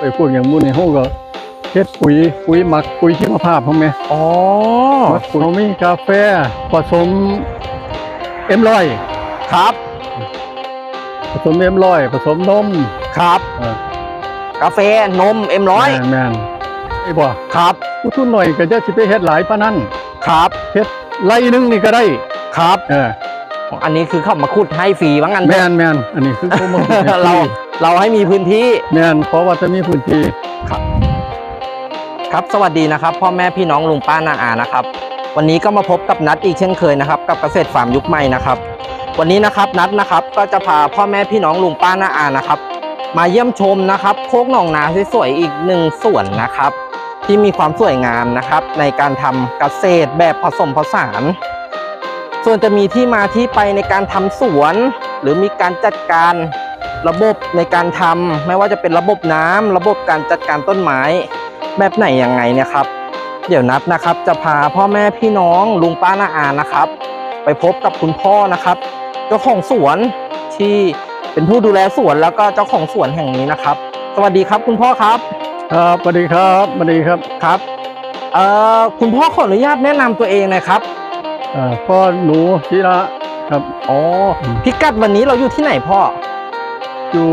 ไอ้พวกอย่างมู้นี่เฮาก็เฮ็ดปุ๋ยปุ๋ยหมักปุ๋ยชีวภาพพร้อมแม่อ๋อหมักปุ๋ยเฮามีกาแฟผสมเอ็มร้อยครับ ผสมเอ็มร้อยผสมนมครับเออกาแฟนมเอ็มร้อยแม่นแม่นไอ้บ่ครับผู้ทุนหน่อยก็จะสิไปเฮ็ดหลายปานนั้นครับเฮ็ดไร่หนึงนี่ก็ได้ครับ เอออันนี้คือเข้ามาขุดให้ฟรีว่างั้นเถแม่อะนแม่นอันนี้คือเขามาฮ็ดให้เรา เราให้มีพื้นที่แม่นเพราะว่าจะมีพื้นที่ครับสวัสดีนะครับ พ่อแม่พี่น้องลุงป้านาอานะครับ วันนี้ก็มาพบกับนัดอีกเช่นเคยนะครับ กับเกษตรฟาร์มยุคใหม่นะครับ วันนี้นะครับนัดนะครับก็จะพาพ่อแม่พี่น้องลุงป้านาอานะครับ มาเยี่ยมชมนะครับ โคกหนองนาสวยๆอีกหนึ่งส่วนนะครับ ที่มีความสวยงามนะครับ ในการทำเกษตรแบบผสมผสาน ส่วนจะมีที่มาที่ไปในการทำสวน หรือมีการจัดการ ระบบในการทำไม่ว่าจะเป็นระบบน้ำระบบการจัดการต้นไม้ แบบไหนยังไงเนี่ยครับ เดี๋ยวนัดนะครับ จะพาพ่อแม่พี่น้องลุงป้าน้าอานะครับ ไปพบกับคุณพ่อนะครับ เจ้าของสวนที่เป็นผู้ดูแลสวนแล้วก็เจ้าของสวนแห่งนี้นะครับ สวัสดีครับคุณพ่อครับ ครับสวัสดีครับสวัสดีครับครับเอ่อคุณพ่อขออนุญาตแนะนำตัวเองหนะครับเอ่อพ่อหนูชิระครับอ๋อพิกัดวันนี้เราอยู่ที่ไหนพ่อ อยู่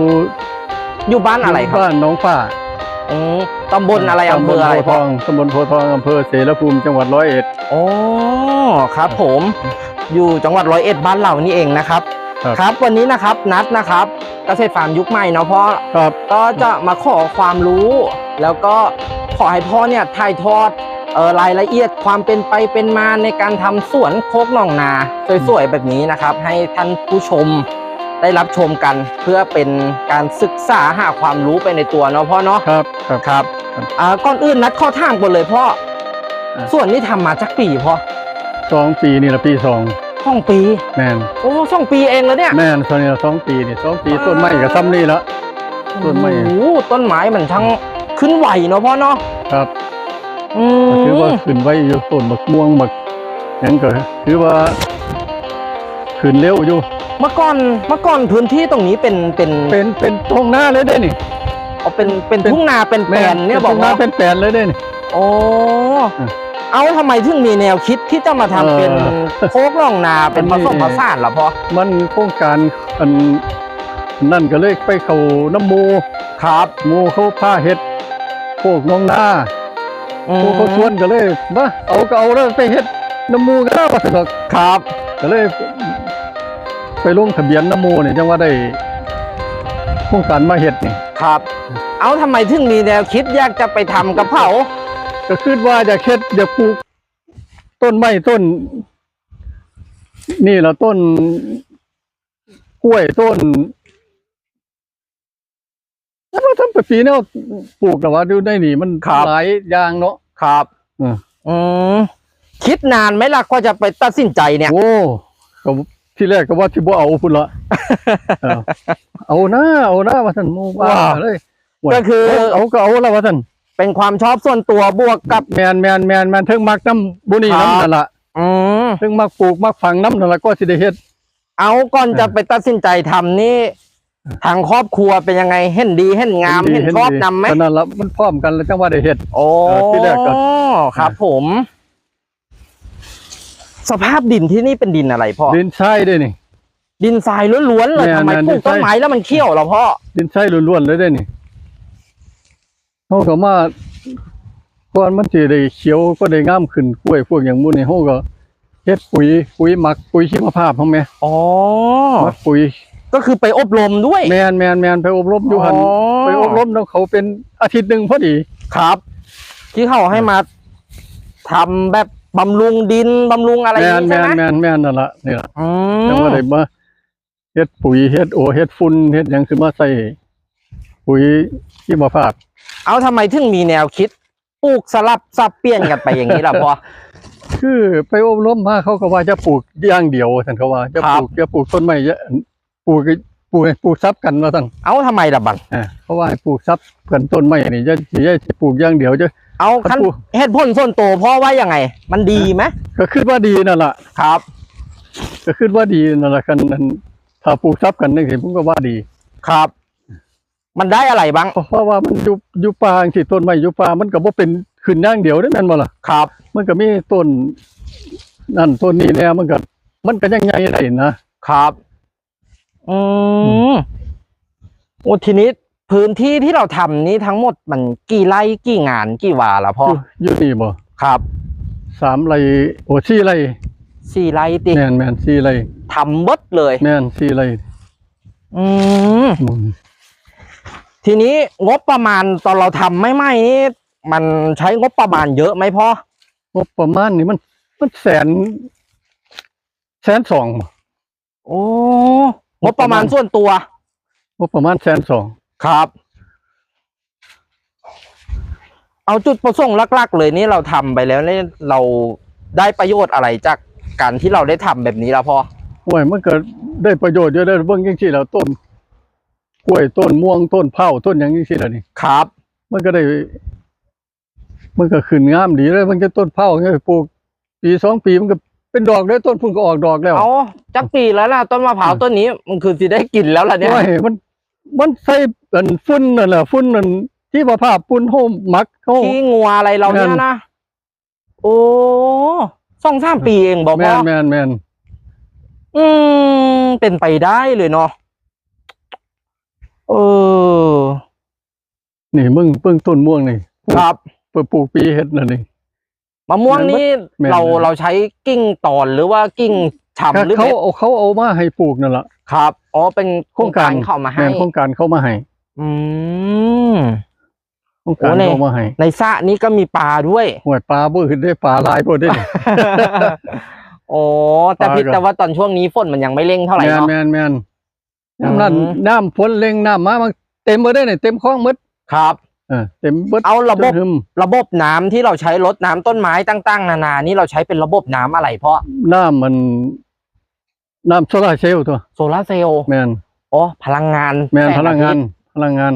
อยู่บ้านอะไรครับบ้านหน้องฝ้าอืมตำบลอะไรอำเภออะไรตำบลโพธิ์ทพ่อองตำบลโพธิ์ทองอำเภอเสรภูมิจังหวัดร้อยเอ็ดอ๋อครับผมอยู่จังหวัดร้อยเอ็ดบ้านเรานี่เองนะครับครับ ครับวันนี้นะครับนัดนะครับเกษตรฟาร์มยุคใหม่เนาะพ่อครับก็จะมาขอความรู้ แล้วก็ขอให้พ่อเนี่ยถ่ายทอดเอ่อรายละเอียดความเป็นไปเป็นมาในการทำสวนโคกหนองนา สวยๆแบบนี้นะครับ ให้ท่านผู้ชม ได้รับชมกันเพื่อเป็นการศึกษาหาความรู้ไปในตัวเนาะพ่อเนาะครับครับครับครับอ่าก่อนอื่นนัดข้อทางก่อนเลยพ่ออ่าส่วนนี้ทำมาจักปีพ่อสองปีนี่ละปีสองสองปีแม่นโอ้สองปีเองแล้วเนี่ยแม่นตอนนี้ละสองปีนี่สองปีต้นไม้กับซ้ำนี่ละ ต้นไม้ โอ้โหต้นไม้มันทั้งขึ้นไหวเนาะพ่อเนาะครับอืมถือว่าขึ้นไว้อยู่ต้นบักม่วงบักหยังก็ถือว่าขึ้นเร็วอยู่ เมื่อก่อนเมื่อก่อนพื้นที่ตรงนี้เป็นเป็นเป็นเป็นตรงหน้าเลยได้นี่เอาเป็นเป็นเป็นทุ่งนาเป็นแปลนเนี่ยป็บอกตรงหน้าว่าเป็นแปลนเลยได้นี่โอ้อืมเอาทำไมถึงมีแนวคิดที่จะมาทำเป็นเออโคกล่องนาเป็นผสมผสานเหรอพ่อมันโครงการอันนั่นก็เลยไปเข้าน้ำหมูครับหมูเขาผ้าเฮ็ดพวกน้องนาอืมพวกเขาชวนก็เลยมาเอาก็เอาแล้วไปเฮ็ดน้ำหมูกันแล้วว่าซั่นดอกครับ ก็เลย ไปลงทะเบียนน้ำหมูนี่จังว่าได้โครงการมาเฮ็ดนี่ครับ เอาทำไมถึงมีแนวคิดอยากจะไปทำกระเพราก็คิดว่าจะเฮ็ดอยากปลูกต้นไม้ต้น นี่ละต้นกล้วยต้นแล้วว่าทำไปปีนี้ปลูกแต่ว่าดูได้นี่มันหลายอย่างเนาะครับ อืมอืมคิดนานไหมล่ะก็จะไปตัดสินใจเนี่ย โอ้ก็ ที่แรกก็ว่าที่บ่เอาพุ่นละ เออเอาหน้าเอาหน้าว่าท่านหมูว่าว้าวเลยก็คือเอาก็เอาแล้วว่าท่านเป็นความชอบส่วนตัวบวกกับ แมนแมนแมนแมนเทิงมักน้ำบุนีครับ น้ำนั่นละอืมเทิงมักปลูกมักฝังน้ำนั่นละก็สิได้เฮ็ด เอาก่อนจะเออไปตัดสินใจทำนี่ ทางครอบครัวเป็นยังไงเห็นดีเห็นงามดีเห็นชอบนำไหมก็นั่นละมันพร้อมกันแล้วจังว่าได้เฮ็ด โอ้เออที่แรกก็ ครับผม สภาพดินที่นี่เป็นดินอะไรพ่อ ดินทรายด้วยนี่ ดินทรายล้วนๆเลยแม่นทำไมแม่นปลูกดินทรายต้นไม้แล้วมันเขี้ยวเหรอพ่อ ดินทรายล้วนๆเลยได้นี่เฮาก็มาก่อนมันสิได้เขียวก็ได้งามขึ้นกล้วยพวกอย่างหมู่นี่เฮาก็เฮ็ดปุ๋ยปุ๋ยหมักปุ๋ยชีวภาพเฮาแม่อ๋อ หมักปุ๋ย ก็คือไปอบรมด้วย แมนแมนแมนไปอบรมอยู่หันอ๋อ ไปอบรมแล้วเขาเป็นอาทิตย์หนึ่งพอดี ครับ ที่เขาให้มาทำแบบ บำรุงดินบำรุงอะไรอแมย่างนนี้แมใช่นไหมแมนแมนนั่นละนี่ละอืจังมว่าได้มาเฮ็ดปุ๋ยเฮ็ดโอเฮ็ดฝุ่นเฮ็ดหยังขึ้นมาใส่ปุ๋ยที่มาฝาก เอาทำไมถึงมีแนวคิดปลูกสลับสับเปลี่ยนกันไปอย่างนี้ล่ะพ่อ คือไปอบรมมาเขาก็ว่าจะปลูกอย่างเดียวท่านเขาว่าจะครัปบ ลูกจะปลูกต้นไม้เยอะปลูกปลูกปลูกซับกันว่าท่านเอาทำไมล่ะบัง อ่าเพราะว่าให้ปลูกซับกันต้นไม้นี่จะจะจะปลูกอย่างเดียวจะ เอาครับขั้นครูเหตุผลส่วนตัวพ่อว่ายังไง มันดีไหมก็คิดว่าดีนั่นล่ะครับ ก็คิดว่าดีนั่นล่ะกันนั้นถ้าปลูกซับกันนี่ผมก็ว่าดี ครับ มันได้อะไรบ้างเพราะเพราะว่ามันอยู่อยู่ป่าจังซี่ต้นไม้อยู่ป่ามันก็บ่เป็นขึ้นอย่างเดียวได้แม่นบ่ล่ะครับ มันก็มีต้นนั่นต้นนี้แน่มันก็มันก็ยังใหญ่ได้นะครับ อืมโอ้ทีนี้ พื้นที่ที่เราทำนี้ทั้งหมดมันกี่ไร่กี่งานกี่วาละพ่ออยู่อยู่นี่บ่ครับสามไร่โอ้สี่ไร่สี่ไร่ติแม่นแม่นสี่ไร่ทำเบิดเลยแม่นสี่ไร่อืมอืมทีนี้งบประมาณตอนเราทำไม่ไม่นี่มันใช้งบประมาณเยอะไหมพ่องบประมาณนี่มันมันแสน แสนสองบ่โอ้งบประมาณส่วนตัวงบประมาณแสนสอง ครับ เอาจุดประสงค์หลักๆ เลยนี่เราทำไปแล้วเนี่ยเราได้ประโยชน์อะไรจากการที่เราได้ทำแบบนี้แล้วพ่อโอ้ยมันก็ได้ประโยชน์เยอะได้อเบิ่งจังซี่แล้วต้นกล้วยต้นม่วงต้นเผาต้นหยังจังซี่ล่ะนี่ครับ มันก็ได้ มันก็ขึ้นงามดีเลยมันจะต้นเผาเนี่ยปลูกปีสองปีมันก็เป็นดอกได้วต้นพุ่นก็ออกดอกแล้วเอาจักปีแล้วล่ะต้นมะพร้าวต้นนี้ มันคือสิได้กินแล้วล่ะเนี่ยโอ้ยมัน มันใส่อันฝุ่นนั่นแหละฝุ่นนั่นที่ว่าภาพปุ่นโฮมมักเขาที่งัวอะไรเราเนี่ยแม่น นะ โอ้สองสามปีเองบอกแมพ่อนแมนแมนอืม เป็นไปได้เลยเนาะเออ นี่มึงเพิ่งต้นม่วงนี่ครับ เปิดปลูกปีเฮ็ดนั่นนี่ มะม่วงนี่แม่น เราแม่นเราใช้กิ้งตอนหรือว่ากิ้งฉ่ำหรือเขาเม็ดเอาเขาเอามาให้ปลูกนั่นแหละครับ อ๋อเป็นโครงการโครงการเข้ามาแมให้นโครงการเข้ามาให้อืมโครงการโอ้เนี่ยเข้ามาให้ในสระนี้ก็มีปลาด้วยหวยปลาบ่ขึ้นได้ปลาหลายบ่ได้นี่โอ้แต่ปลาพิดก็แต่ว่าตอนช่วงนี้ฝนมันยังไม่เร่งเท่าไหร่แมนเนาะแมนแมนอืมน้ำนั้นน้ำฝนเร่งน้ำมามันเต็มบ่ได้นี่เต็มคลองหมดครับเออเต็มเบิดเอาระบบจนหึมระบบน้ำที่เราใช้รดน้ำต้นไม้ตั้งๆนานานี่เราใช้เป็นระบบน้ำอะไรเพราะน้ำมัน น้ำโซลาร์เซลล์ตัวโซลาร์เซลล์แมนอ๋อพลังงานแมนสพลังงานอทิตย์พลังงาน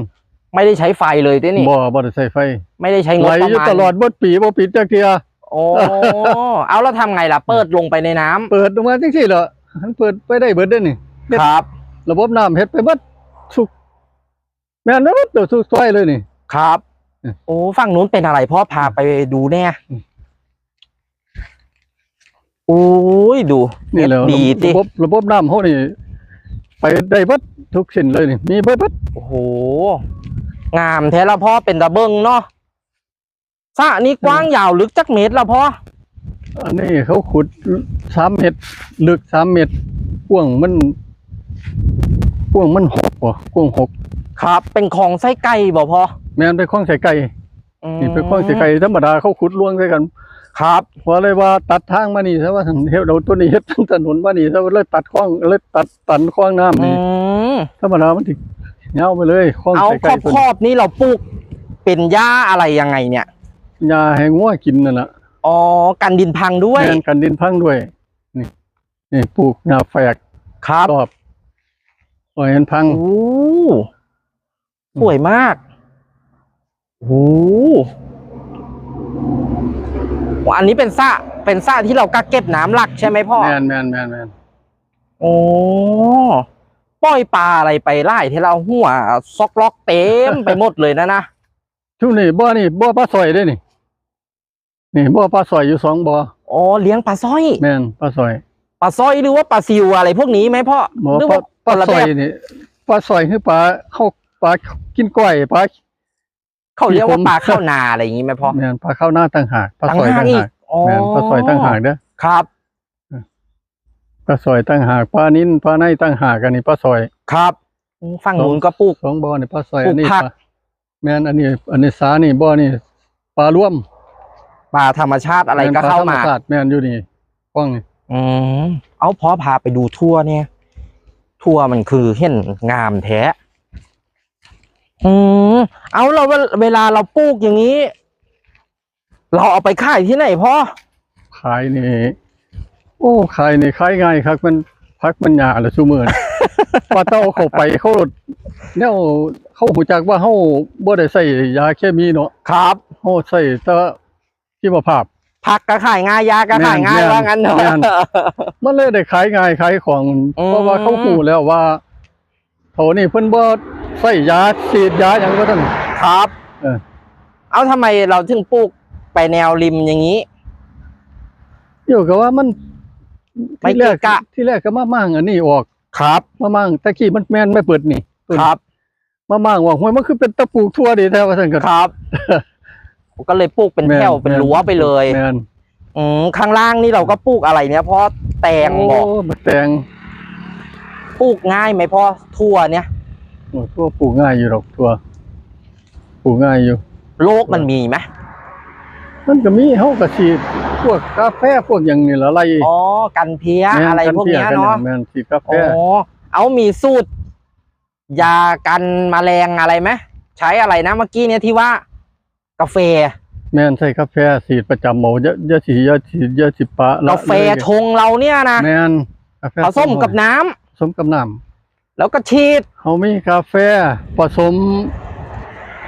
ไม่ได้ใช้ไฟเลยด้วยนี่บ่บ่ได้ใช้ไฟ ไม่ได้ใช้งไหบลประอยู่มาณตลอดเบิดปีบ่ปิดจักเทื่อโอ้เอาแล้วทำไงล่ะเปิดลงไปในน้ำเปิดออกมาจังซี่เหรอมันเปิดไปได้เบิดเด้อนี่ครับ ระบบน้ำเฮ็ดไปเบิดสุกแม่นเบิดเดี๋ยวสุกซอยเลยนี่ ครับอืมโอ้ฝั่งนู้นเป็นอะไรพ่อพาไปดูแน่อืม โอ้ยดูนี่แหละดีติระบบระบบน้ำเฮานี่ ไปได้เบิดทุกสิ้นเลยนี่มีเบิดเบิดโอ้โห งามแท้ละพ่อเป็นตะเบิงเนาะสระนี้กว้างยาวลึกจักเมตรละพ่ออันนี้เขาขุด3เมตร ลึก3เมตรกว้างมันกว้างมันหกบ่กว้างหกครับ เป็นคลองไส้ไก่บ่พ่อแม่นไปคล้องใส่ไก่อืมนี่ไปคล้องใส่ไก่ธรรมดาเขาขุดลวงใส่กัน ครับพอเลยว่าตัดทางมานี่ซะว่าเฮ็ดเอาตัวนี้เฮ็ดถนนมานี่ซะว่าเลยตัดคลองเลยตัดตันคลองน้ำอืนี่มธรรมดามันสิเงาไปเลยคลองเอาใส่ขไก่อบตัวขอบๆนี่เราปลูกเป็นหญ้าอะไรยังไงเนี่ยยาให้งัวกินนั่นน่ะอ๋อกันดินพังด้วยแทนกันดินพังด้วย นี่นี่ปลูกหญ้าแฝกครับรอบปล่อยมันพังโอ้สวยมากโอ้ อันนี้เป็นสระเป็นสระที่เรากักเก็บน้ำหลักใช่ไหมพ่อแมนแมนแมนแมนโอ้ปล่อยปลาอะไรไปไล่ที่เราหัวซอกล็อกเต็มไปหมดเลยนะนะช่วงนี้บ่อนี่บ่อปลาสอยได้นี่ นี่บ่อปลาสอยอยู่สองบ่ออ๋อเลี้ยงปลาสร้อยแมนปลาสอยปลาสร้อยหรือว่าปลาซิวอะไรพวกนี้ไหมพ่อบ่หรือปลาว่าปลาคนละสแบอยบนี่ปลาสอยคือปลาเข้าปลากินก้อยปลา เขาเรียกว่าผมปลาข้าวนาอะไรอย่างนี้ไหมพ่อแมนปลาเข้าหน้าต่างหากปลาต่างสอยหาต่ากงอีหากกอ๋อแมนปลาสอยต่างหากเด้อครับปลาสอยต่างหากปลานิ้นปลาในต่างหากอันนี้ปลาสอยครับฝั่งนู้นก็ปลูกสองบ่อนี่ปลาสอยปลูกอันนี้ผักปลาแมนอันนี้ อันนี้สานี่บ่อนี่ปลาร่วมปลาธรรมชาติอะไรก็เข้ามาแนปลธรรชติแมนอยู่นี่กล้องนี่อืมเอาพอพาไปดูทั่วเนี่ย ทั่วมันคือเห็นงามแท้ อืมเอาเราเวเวลาเราปลูกอย่างนี้ เราเอาไปขายที่ไหนพ่อขายนี่ โอ้ขายนี่ขายง่ายครับ มันพักมันยาละซุมื้อนี่ปลาเต้าเข้าไปเขาแนวเขาหูจักว่าเฮาบ่ได้ใส่ยาเคมีเนาะครับเฮาใส่แต่ชีวภาพผักก็ขายง่ายยาก็ขายง่ายแม่นว่างั้นเถอะแม่นมันเลยได้ขายง่ายขายของอืมเพราะว่าเขาหูแล้วว่าเขานี่เพิ่นบ่ ใส่ยาฉีดยาอย่างก็ต้องครับ เออเอาทำไมเราถึงปลูกไปแนวริมอย่างนี้ อยู่กับว่ามันไม่ที่แรกเกะกะ ที่แรกก็มามั่งอันนี้ออกครับ มามั่งตะกี้มันแม่นไม่เปิดนี่ต้นครับมามั่งว่าห้วยมันคือเป็นตะปูทั่วดีแท้ว่าซั่นก็ ครับ ก็เลยปลูกเป็นแม่แถวเป็นรั้วไปเลยแม่นอืมข้างล่างนี่เราก็ปลูกอะไรเนี่ยเพราะแตงบอกโมาแตงปลูกง่ายไหมพ่อทั่วเนี่ย โอ้ทั่วปลูกง่ายอยู่ดอกทั่วปลูกง่ายอยู่โรคมันมีไหมมันก็มีเฮาก็ฉีดพวกกาแฟพวกอย่างนี้ละไรอ๋อกันเพี้ยแม่นอะไรพวกเนี้ยกัเนาะแม่นฉีดกาแฟอ๋อเอามีสูตร ยากันแมลงอะไรไหมใช้อะไรนะเมื่อกี้เนี่ยที่ว่า กาแฟ แม่นใส่กาแฟฉีดประจำหมอเยอะเยอะฉีดเยอะฉีดเยอะฉีดปะละกาแฟชงเราเนี่ยนะแม่นกาแฟผสมกับน้ำผสมกับน้ำ แล้วก็ฉีดเขามีกาแฟผสม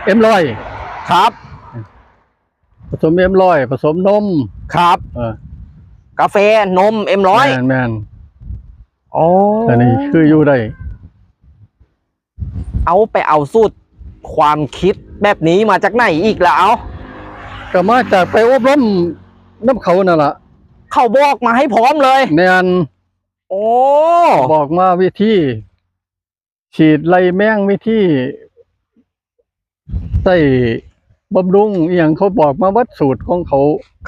เอ็มร้อยครับ ผสมเอ็มร้อยผสมนมครับ เออกาแฟนมเอ็มร้อยแม่นแม่นโอ้อันนี้คืออยู่ได้เอาไปเอาสูตรความคิดแบบนี้มาจากไหนอีกแล้วเอาก็มาจากไปอบรมน้ำเขานั่นล่ะเขาบอกมาให้พร้อมเลยแม่นโอ้บอกมาวิธี ฉีดไล่แมงวิธีใส่บำรุงอหย่างเขาบอกมาวัดสูตรของเขา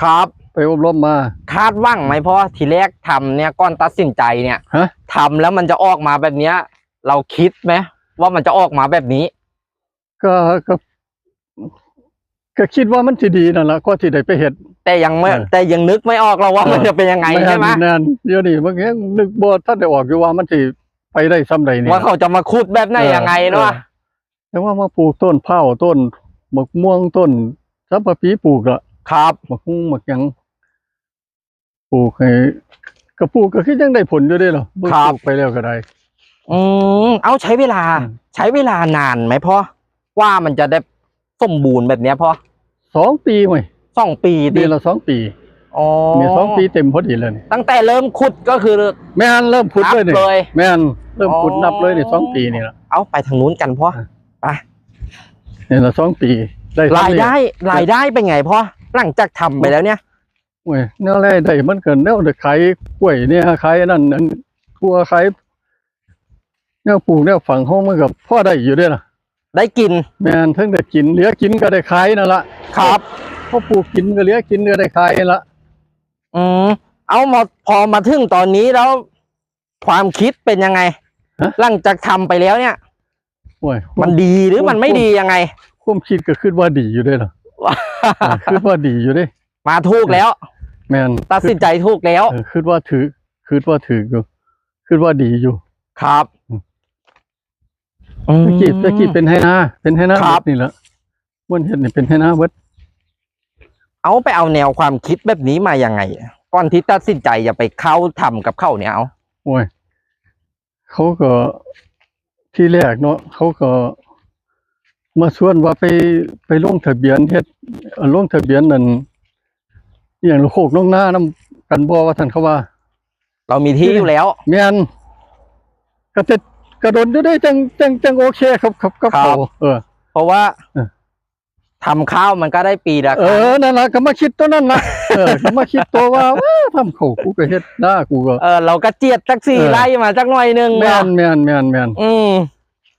ครับไปอบรมมา คาดหว่างไหมเพราะทีแรกทำเนี่ยก่อนตัดสินใจเนี่ยฮะ ทำแล้วมันจะออกมาแบบเนี้ย เราคิดไหมว่ามันจะออกมาแบบนี้ ก็ก็ก็คิดว่ามันสิดีนั่นละก็ที่ได้ไปเห็ด แต่ยังไม่เออ แต่ยังนึกไม่ออกเราว่าเออมันจะเป็นยังไงใช่ไหม แน่นเดี๋ยวนี้เมื่อกี้นึกบ่ท่านได้ออกอยู่ว่ามันสิ ไปได้ซ้ำใดนี่ว่าเขาจะมาคุดแบบไหนยังไงเนาะออแต่ว่ามาปลูกต้นเผาวต้นหมกม่วงต้นสับปะปีปลูกละครับหมกม่วงหมกหยังปลูกให้ก็ปลูกก็คือยังได้ผลอยู่เด้เหรอเบิ่งปลูกไปแล้วก็ได้อืมเอาใช้เวลาอืมใช้เวลานานไหมพ่อว่ามันจะได้สมบูรณ์แบบเนี้ยพ่อสองปีไหมสองปีดิปีละสองปี อ๋อนี่สองปีเต็มพอดีเลยนี่ตั้งแต่เริ่มขุดก็คือ แม่นเริ่มพุดนับเลยนี่เลยแม่นเริ่มพุดอ๋อนับเลยนี่สองปีนี่ละเอาไปทางนู้นกันพ่ออะไปนี่ละสองปีได้รายเท่นี้ได้รายได้เป็นไงพ่อหลังจากทำไปแล้วเนี่ยโอ้ยแนวแรกได้มันเกินแนวเด็กขายกล้วยเนี่ยขายนั่นอันทั่วขายแนวปลูกแนวฝังห้องมันกับพ่อได้อยู่เด้วยล่ะได้กินแม่นเทั้งได้กินเหลือกินก็ได้ขายนั่นละครับพอปลูกกินก็เหลือกินก็ได้ขายนั่นละ อืมเอามาพอมาถึงตอนนี้แล้ว ความคิดเป็นยังไงหลังจากทำไปแล้วเนี่ย โอ้ยมันดีหรือมันไม่ดียังไง ความคิดก็คิดว่าดีอยู่เด้วยล่ะคิดว่าดีอยู่เด้มาถูกแล้ว แม่นตัดสินใจถูกแล้วเออคิดว่าถือคิดว่าถืออยู่คิดว่าดีอยู่ครับอืมอืมตะกี้ตะกี้เป็นให้นาเป็นให้นาครับ เบิดนี่แหละมันเห็นนี่เป็นให้นาเบิด เอาไปเอาแนวความคิดแบบนี้มายังไงก่อนที่ตัดสินใจจะไปเข้าทำกับเข้าเนี่ยเอาโอ้ยเขาก็ที่แรกเนาะเขาก็มาชวนว่าไปไปลงทะเบียนเฮ็ดเอ่อลงทะเบียนนั่นอหย่างโคกน้องหน้านํกันบ่ว่าท่านเขาว่า เรามีที่อยู่แล้วแม่นก็จะกระโดนอยู่ได้จังจังจังโอเคครับครับครับครับเขาเออ เพราะว่าเออ ทำข้าวมันก็ได้ปีละเอครั้งอนั่นล่ะก็มาคิดตัวนั้นนะเออก็มาคิดตัวว่าว้าทำเขากูก็เฮ็ดหน้ากูก็ เออเราก็เจียดสักสี่เออ ไร่มาสักหน่อยหนึงแม่เนาะนแม่นแม่นแม่นอืม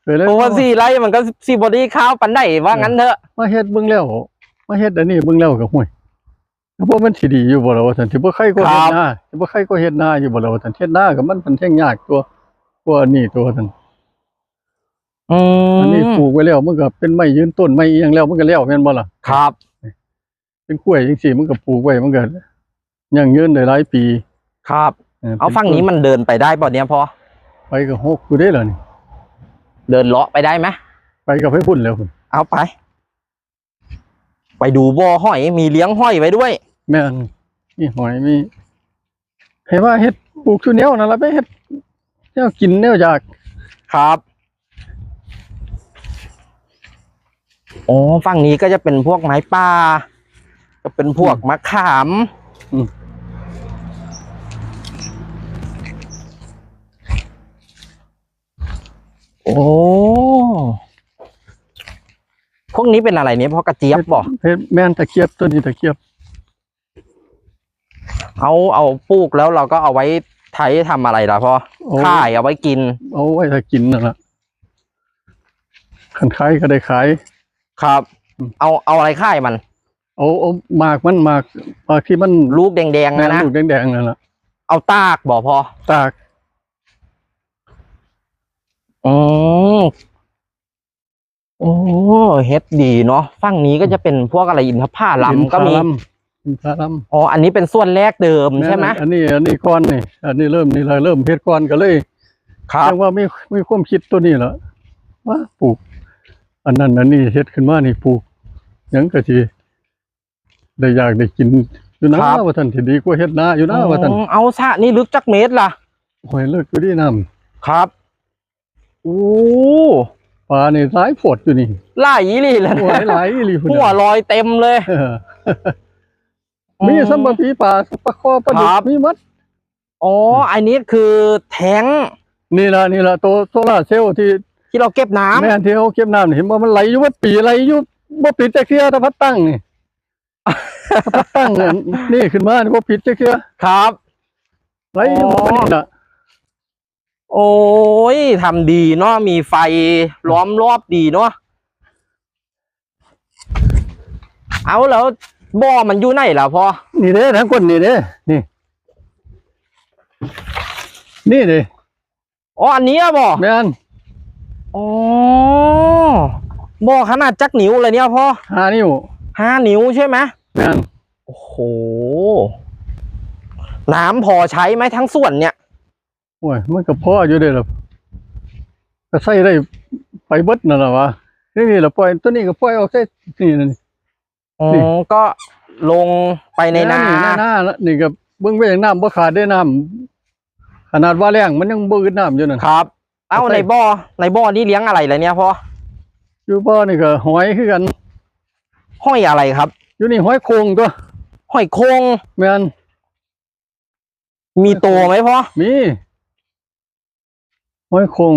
เคยเลยเพราะว่าสี่ไร่มันก็สี่บอดี้ข้าวปันได้ว่างั้นเถอะ มาเฮ็ดเบิ่งแล้วมาเฮ็ดอันนี้เบิ่งแล้วก็ห่วยก็บ่มันสิดีอยู่บ่ล่ะว่าซั่นสิบ่ใครก็เฮ็ดหน้าสิบ่ใครก็เฮ็ดหน้าอยู่บ่ล่ะว่าซั่นเฮ็ดหน้าก็มันมันแท่งยากตัวกว่าอันนี้ตัวซั่น อืมอันนี้ปลูกไว้แล้วมันก็เป็นไม้ยืนต้นไม้อีหยังแล้วมันก็แล้วแม่นบ่ล่ะครับ เป็นกล้วยจังซี่มันก็ปลูกไว้มันก็ยังยืนได้หลายปีครับ เอาฝั่งนี้มันเดินไปได้ป่ะเนี่ยพอไปก็หกอยู่ได้ล่ะนี่เดินเลาะไปได้ไหมไปก็ไปพุ่นแล้วพุ่นเอาไป ไปดูบ่อหอยมีเลี้ยงหอยไว้ด้วย แม่นมีหอยมีให้ว่าเฮ็ดปลูกชุแนวนั่นล่ะไปเฮ็ดแนวกินแนวอยากครับ อ๋อฝั่งนี้ก็จะเป็นพวกไม้ป่าก็เป็นพวกมะขามอืมโอ้พวกนี้เป็นอะไรเนี่ยพ่อกระเจี๊ยบบ่เฮ็ดแม่นตะเกียบตัวนี้ตะเกียบเอาเอาปลูกแล้วเราก็เอาไว้ไถทำอะไรล่ะพ่อโอ้ข่ายเอาไว้กิน เอาไว้ถ้ากินนั่นล่ะคันขายก็ได้ขาย ครับอืมเอาเอาอะไรข่ายมัน เอาเอาหมากมันหมากหมากที่มันลูกแดงๆแม่นะนนะลูกแดงๆนั่นล่ะเอาตากบ่พอ ตากอืมโอ้เฮ็ดดีเนาะฝั่งนี้ก็จะเป็นพวกอะไรอินทผลัมก็มีอินทผลัมอ๋ออันนี้เป็นส่วนแรกเดิมใช่ไหมอันนี้ อันนี้ก้อนนี่อันนี้เริ่มนี่เลยเริ่มเฮ็ดก้อนก็เลยครับแต่ว่ามีมีความคิดตัวนี้แหละว่าปลูก อันนั้นอันนี้เฮ็ดขึ้นมานี่ปลูกหยังก็สิได้อยากได้กินอยู่นะว่าท่านที่ดีกว่าเฮ็ดนาอยู่นะว่าท่านอืมเอาสระนี่ลึกจักเมตรล่ะโอ้ยเลิกอยู่ดีน้ำครับโอ้ปลานี่หลายโพดอยู่นี่หลายอีหลีแล้วโอ้ยนะหลายอีหลีพุ่นหัวน่ะลอยเต็มเลย เออมีสัมปปีปลาปลาคอปลาดุคกรับ มีหมดอ๋ออันนี้คือแทงค์นี่ล่ะนี่ล่ะตัวโซล่าร์เซลล์ที่ ที่เราเก็บน้ำแม่นที่เขาเก็บน้ำนี่เห็นบ่มันไหลอยู่วัดปีไหลอยู่บ่ปิดจักเทื่อถ้าพัดตั้งนี่ถ้าพัดตั้งเนี่ยนี่ขึ้นมานี่บ่ปิดจักเทื่อครับไหลอยู่อ๋อบ่นี่น่ะโอ้ยทำดีเนาะมีไฟล้อมรอบดีเนาะเอาแล้วบ่อมันอยู่ไหนล่ะพ่อนี่เด้ทั้งคนนี่เด้นี่ นี่เด้อ๋ออันนี้อะบ่อแม่น อ๋อบ่อขนาดจักนิ้วเลยเนี่ยพ่อห้านิ้วห้านิ้วใช่ไหมแม่นโอ้โห น้ำพอใช้ไหมทั้งส่วนเนี่ยโอ้ยมันก็พออยู่เด้ล่ะก็ใส่ได้ไปเบิดนั่นล่ะวะนี่นี่ล่ะปล่อยตัวนี้ก็ปล่อยออกใส่นี่นั่นอ๋อนี่ก็ลงไปในนาในนาแล้วนี่ก็เบิ่งไปอย่างน้ำบ่ขาดได้น้ำขนาดว่าแรงมันยังบ่อึดน้ำอยู่นั่นครับ เอ้าเอาไปในบ่อในบ่อนี่เลี้ยงอะไรเลยเนี่ยพ่ออยู่บ่อนี่ก็หอยคือกันห้อยอะไรครับ อยู่นี่หอยโครงตัวห้อยโคงแม่นมีตัวไหมพ่อมีหอยโครง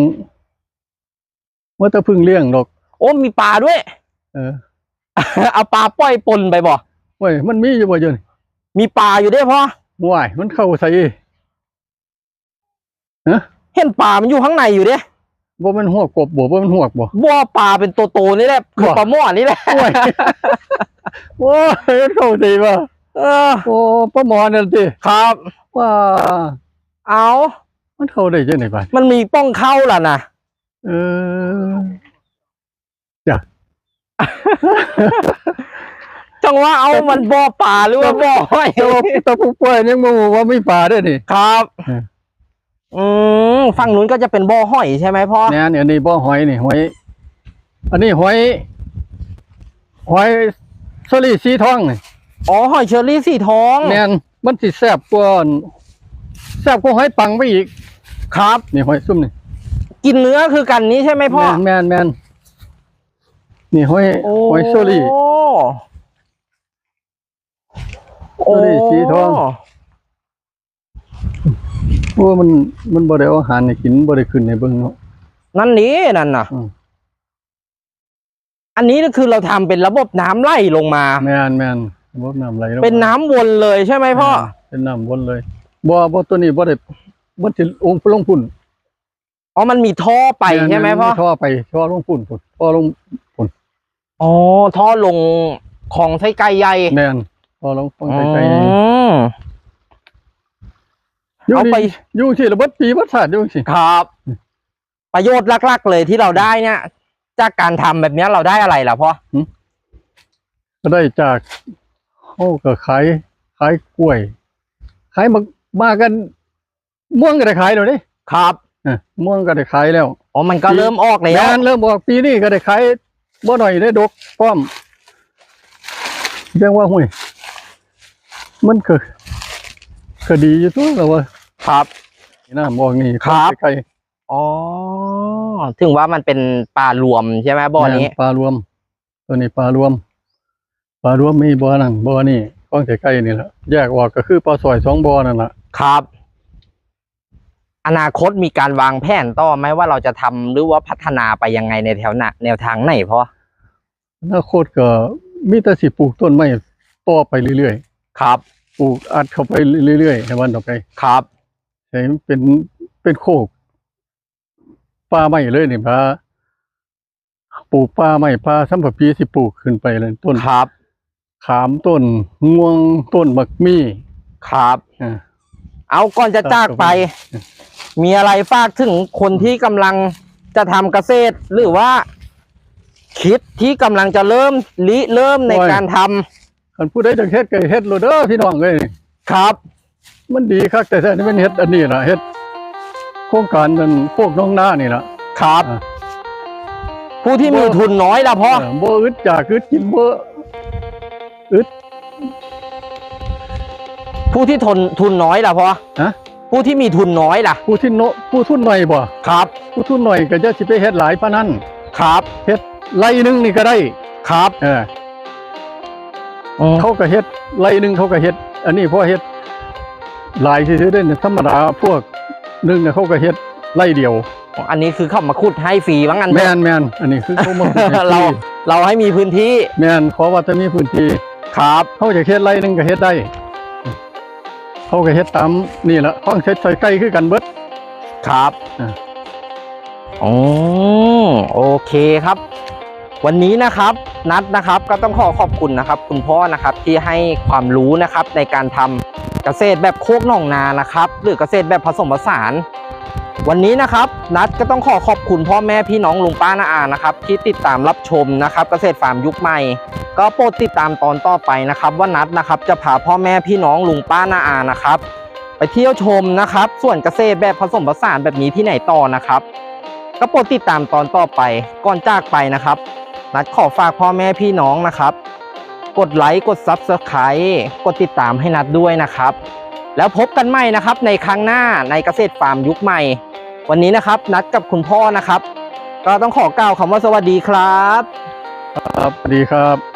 ว่าแต่เพึ่งเลี้ยงดอก โอ้มีปลาด้วย เออ เอาปลาปล่อยปนไปบ่เว้ยมันมีอยู่บ่อยู่นี่มีปลาอยู่ด้วยพ่อบ่ายมันเข้าใส่ เห็นปลามันอยู่ข้างในอยู่เด้บ่แมันหัวกบบ่บ่แมันหัวกบ่บ่อปลาเป็นตัวโตๆนี่แหละคือบ่ปลาหม้อนี่แหละโอ้ยโอ้ยมันเข้าใส่บ่เออโอ้ป้าหมอนั่นติครับว่าเอามันเข้าได้จังได๋บัดมันมีป้องเข้าล่ะนะเออจังว่าเอามันบ่อปลาหรือว่าบ่อห้อยแต่ว่าแต่ผู้ป่วยยังบ่รู้ว่ามีปลาเด้อนี่ครับเอออืมฝั่งนู้นก็จะเป็นบ่อห้อยใช่ไหมพ่อเนี่ยอันนี้บ่หอยนี่หอย อันนี้หอย หอยสลีสีทองนี่อ๋อหอยเชอรี่สีทองแม่นมันสิแซ่บกว่าแซ่บกว่าหอยปังไปอีก ครับ นี่หอยซุ่มนี่กินเนื้อคือกันนี้ใช่ไหมพ่อ แม่นแม่นแม่นนี่หอยหอยโซลี่โอ้โซลี่สีทอง เพราะว่ามัน มันบ่ได้เอาอาหารให้กินบ่ได้ขึ้นให้เบิ่งเนาะ นั่นนี่นั่นน่ะ อืม อันนี้ก็คือเราทำเป็นระบบน้ำไหลลงมา แม่นแม่นบ่น้ำไหลลงมาเป็นน้ำวนเลยใช่ไหมพ่อ เป็นน้ำวนเลยบ่บ่ตัวนี้บ่ได้บ่สิองค์ลงพุ่นอ๋อ มันมีท่อไปใช่ไหมพ่อ ท่อไปท่อลงพุ่นพุ่นท่อลงอ๋อ ท่อลงของไส้ไก่ใหญ่แม่นท่อลงฟังไกลอืมๆอยู่ เอาไปนี่อยู่สิระเบิดปีบัดชาติอยู่สิครับ ประโยชน์หลักๆ เลยที่เราได้เนี่ย จากการทำแบบเนี้ยเราได้อะไรล่ะพ่อก็ได้จากเฮาก็ขายขายกล้วยขายมามากัน ม่วงก็ได้ขายแล้วเด้ครับเออม่วงก็ได้ขายแล้วอ๋อมันก็ปีเริ่มออกแล้แม่วนเริ่มบอกปีนี้ก็ได้ขายบ่หน่อยได้ดกพร้อมเรียกว่าห่วยมันก็ก็ดีอยู่ตัวแล้วว่า ครับน้ำบอกนี่ครับไข่อ๋อถึงว่ามันเป็นปลารวมใช่ไหมบ่อนี้ ปลารวม ตัวนี้ปลารวม ปลารวมมีบ่อนั่นบ่อนี่ก้องใกล้ๆนี่แหละแยกออกก็คือปลาสอยสองบ่อนั่นแหละครับ อนาคตมีการวางแผนต่อไหมว่าเราจะทำหรือว่าพัฒนาไปยังไงในแถวหน้าแนวทางไหนพ่ออนาคตก็มีแต่สิปลูกต้นไม้ต่อไปเรื่อยครับ ๆปลูกอัดเข้าไปเรื่อยๆให้มันต่อไป ครับ ให้มันเป็นเป็นโคกป่าไม้เลยนี่พาปลูกป่าไม้ป่าสัมปปีสิปลูกขึ้นไปเลยต้นครับ ขามต้นง่วงต้นบักมี่ครับอ่าเอาก่อนจะจากไป มีอะไรฝากถึงคนที่กำลังจะทำเกษตร หรือว่า คิดที่กำลังจะเริ่มริเริ่มในการทำคันผู้ใดจะเฮ็ดก็เฮ็ดโลดเด้อพี่น้องเอ้ยครับ มันดีคักแต่แท้นี่มันเฮ็ดอันนี้ล่ะเฮ็ดโครงการนั้นพวกน้องหน้านี่ล่ะครับอ่าผู้ที่มีทุนน้อยล่ะพ่อเออบ่อึดจากอึดกินบ่อึดผู้ที่ทนทุนน้อยล่ะพ่อฮะผู้ที่มีทุนน้อยล่ะ ผู้ที่โนผู้ทุนหน่อยบ่ครับ ผู้ทุนหน่อยก็จะสิไปเฮ็ดหลายปานนั้นครับเฮ็ดไร่หนึงนี่ก็ได้ครับ เอออืมเขาก็เฮ็ดไร่หนึงเขาก็เฮ็ด อันนี้พอเฮ็ด หลายซื่อๆเด้ธรรมดาพวกหนึงน่ะเขาก็เฮ็ดไร่เดียว อันนี้คือเข้ามาขุดให้ฟรีว่างั้นแม่นแม่นอันนี้คือเขามาเราเราให้มีพื้นที่แม่นขอว่าจะมีพื้นที่ครับเขาจะเฮ็ดไร่หนึงก็เฮ็ดได้เขาก็เฮ็ดตามนี่ละห้องเฮ็ดใส่ใกล้คือกันเบิด ครับอ่าอ๋อโอเคครับ วันนี้นะครับนัดนะครับก็ต้องขอขอบคุณนะครับ คุณพ่อนะครับที่ให้ความรู้นะครับในการทำเกษตรแบบโคกหนองนานะครับ หรือเกษตรแบบผสมผสาน วันนี้นะครับ นัดก็ต้องขอขอบคุณพ่อแม่พี่น้องลุงป้านาอานะครับ ที่ติดตามรับชมนะครับ เกษตรฟาร์มยุคใหม่ ก็โปรดติดตามตอนต่อไปนะครับ ว่านัดนะครับจะพาพ่อแม่พี่น้องลุงป้านาอานะครับ ไปเที่ยวชมนะครับ ส่วนเกษตรแบบผสมผสานแบบนี้ที่ไหนต่อนะครับ ก็โปรดติดตามตอนต่อไปก่อนจากไปนะครับ นัดขอฝากพ่อแม่พี่น้องนะครับ กดไลค์กด Subscribe กดติดตามให้นัดด้วยนะครับ แล้วพบกันใหม่นะครับในครั้งหน้าในเกษตรฟาร์มยุคใหม่ วันนี้นะครับนัดกับคุณพ่อนะครับ ก็ต้องขอกล่าวคำว่าสวัสดีครับ ครับสวัสดีครับ